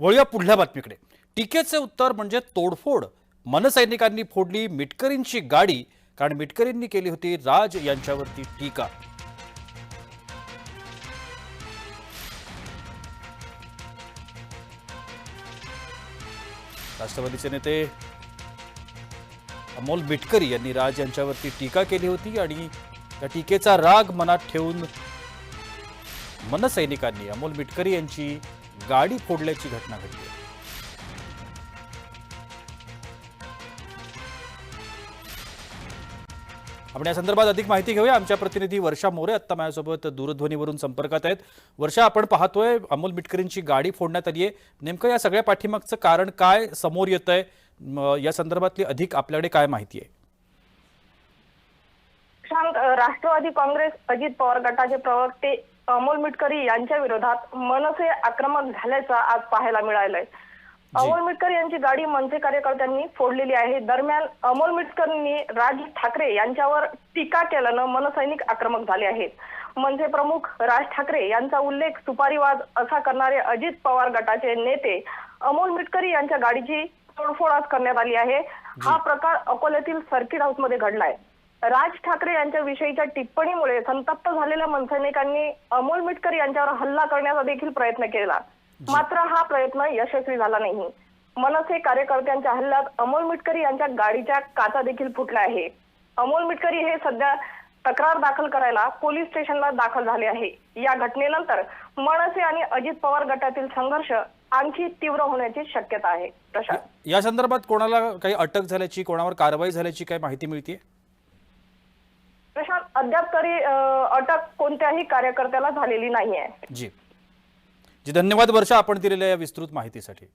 वळूया पुढल्या बातमीकडे. टीकेचे उत्तर म्हणजे तोडफोड. मनसैनिकांनी फोडली मिटकरींची गाडी कारण मिटकरींनी केली होती राज यांच्यावरती टीका. राष्ट्रवादीचे नेते अमोल मिटकरी यांनी राज यांच्यावरती टीका केली होती आणि त्या टीकेचा राग मनात ठेवून मनसैनिकांनी अमोल मिटकरी यांची गाडी फोडल्याची घटना घडली. आपण या संदर्भात अधिक माहिती घेऊया. आमच्या प्रतिनिधी वर्षा मोरे आत्ता माझ्यासोबत दूरध्वनीवरून संपर्कात आहेत. वर्षा आपण पाहतोय अमोल मिटकरींची गाडी फोडण्यात आली आहे. नेमकं या सगळ्या पाठीमागचं कारण काय समोर येत आहे या संदर्भातली अधिक आपल्याकडे काय माहिती आहे? राष्ट्रवादी काँग्रेस अजित पवार गटाचे प्रवक्ते अमोल मिटकरी यांच्या विरोधात मनसे आक्रमक झाल्याचं आज पाहायला मिळालंय. अमोल मिटकर यांची गाडी मनसे कार्यकर्त्यांनी फोडलेली आहे. दरम्यान अमोल मिटकरनी राज ठाकरे यांच्यावर टीका केल्यानं मनसैनिक आक्रमक झाले आहेत. मनसे प्रमुख राज ठाकरे यांचा उल्लेख सुपारीवाद असा करणारे अजित पवार गटाचे नेते अमोल मिटकरी यांच्या गाडीची तोडफोड आज करण्यात आली आहे. हा प्रकार अकोल्यातील सर्किट हाऊसमध्ये घडलाय. राज ठाकरे यांच्या विषयीच्या टिप्पणीमुळे संतप्त झालेल्या मनसैनिकांनी अमोल मिटकर यांच्यावर हल्ला करण्याचा देखील प्रयत्न केला. मात्र हा प्रयत्न यशस्वी झाला नाही. मनसे कार्यकर्त्यांच्या हल्ल्यात अमोल मिटकरी यांच्या गाडीच्या काचा देखील फुटल्या आहे. अमोल मिटकरी हे सध्या तक्रार दाखल करायला पोलीस स्टेशनला दाखल झाले आहे. या घटनेनंतर मनसे आणि अजित पवार गटातील संघर्ष आणखी तीव्र होण्याची शक्यता आहे. प्रशांत. या संदर्भात कोणाला काही अटक झाल्याची कोणावर कारवाई झाल्याची काय माहिती मिळते प्रशांत अद्याप तरी अटक कोणत्याही कार्यकर्त्याला झालेली नाहीये. जी. जी धन्यवाद वर्षा आपण दिलेल्या या विस्तृत माहितीसाठी.